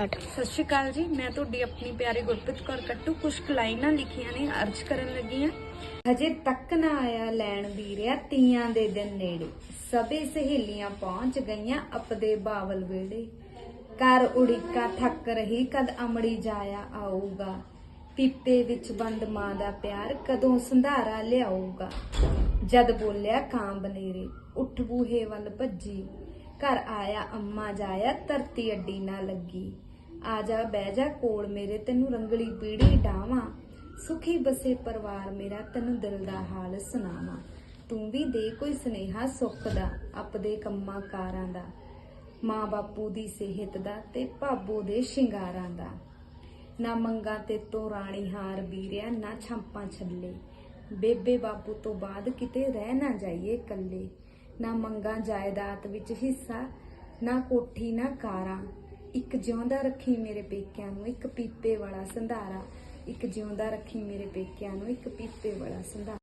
ਸਤਿ ਸ਼੍ਰੀ ਅਕਾਲ ਜੀ। ਮੈਂ ਤੁਹਾਡੀ ਆਪਣੀ ਪਿਆਰੀ ਗੁਰਪ੍ਰੀਤ ਕੌਰ ਕੱਟੂ। ਕੁਝ ਕੁ ਲਾਈਨਾਂ ਲਿਖੀਆਂ ਨੇ, ਅਰਜ ਕਰਨ ਲੱਗੀ ਹਾਂ ਹਜੇ ਤੱਕ ਨਾ ਆਇਆ ਲੈਣ ਵੀਰਿਆ ਤੀਆਂ ਦੇ ਦਿਨ ਨੇੜੇ। ਸਭੇ ਸਹੇਲੀਆਂ ਪਹੁੰਚ ਗਈਆਂ ਆਪਦੇ ਬਾਵਲ ਵੇੜੇ ਕਰ ਉੜੀਕਾ ਥੱਕ ਰਹੀ, ਕਦ ਅਮੜੀ ਜਾਇਆ ਆਊਗਾ। ਪੀਪੇ ਵਿੱਚ ਬੰਦ ਮਾਂ ਦਾ ਪਿਆਰ ਕਦੋਂ ਸੰਧਾਰਾ ਲਿਆਊਗਾ। ਜਦ ਬੋਲਿਆ ਕਾਂ ਬਨੇਰੇ, ਉੱਠ ਬੂਹੇ ਵੱਲ ਭੱਜੀ। ਘਰ ਆਇਆ, ਅੰਮਾ ਜਾਇਆ, ਧਰਤੀ ਅੱਡੀ ਨਾ ਲੱਗੀ। ਆ ਜਾ, ਬਹਿ ਜਾ ਕੋਲ ਮੇਰੇ, ਤੈਨੂੰ ਰੰਗਲੀ ਪੀੜੀ ਡਾਵਾਂ। ਸੁਖੀ ਬਸੇ ਪਰਿਵਾਰ ਮੇਰਾ, ਤੈਨੂੰ ਦਿਲ ਦਾ ਹਾਲ ਸੁਣਾਵਾਂ। ਤੂੰ ਵੀ ਦੇ ਕੋਈ ਸੁਨੇਹਾ ਸੁੱਖ ਦਾ, ਆਪਦੇ ਕੰਮਾਂ ਕਾਰਾਂ ਦਾ। ਮਾਂ ਬਾਪੂ ਦੀ ਸਿਹਤ ਦਾ ਤੇ ਭਾਬੋ ਦੇ ਸ਼ਿੰਗਾਰਾਂ ਦਾ। ਨਾ ਮੰਗਾ ਤੇ ਤੋ ਰਾਣੀ ਹਾਰ ਵੀਰਿਆ ਨਾ ਛਾਂਪਾਂ ਛੱਲੇ। ਬੇਬੇ ਬਾਪੂ ਤੋਂ ਬਾਅਦ ਕਿਤੇ ਰਹਿ ਨਾ ਜਾਈਏ ਇਕੱਲੇ। ਨਾ ਮੰਗਾ ਜਾਇਦਾਦ ਵਿੱਚ ਹਿੱਸਾ, ਨਾ ਕੋਠੀ, ਨਾ ਕਾਰਾਂ। ਇੱਕ ਜਿਉਂਦਾ ਰੱਖੀ ਮੇਰੇ ਪੇਕਿਆਂ ਨੂੰ, ਇੱਕ ਪੀਪੇ ਵਾਲਾ ਸੰਧਾਰਾ, ਇੱਕ ਜਿਉਂਦਾ ਰੱਖੀ ਮੇਰੇ ਪੇਕਿਆਂ ਨੂੰ, ਇੱਕ ਪੀਪੇ ਵਾਲਾ ਸੰਧਾਰਾ।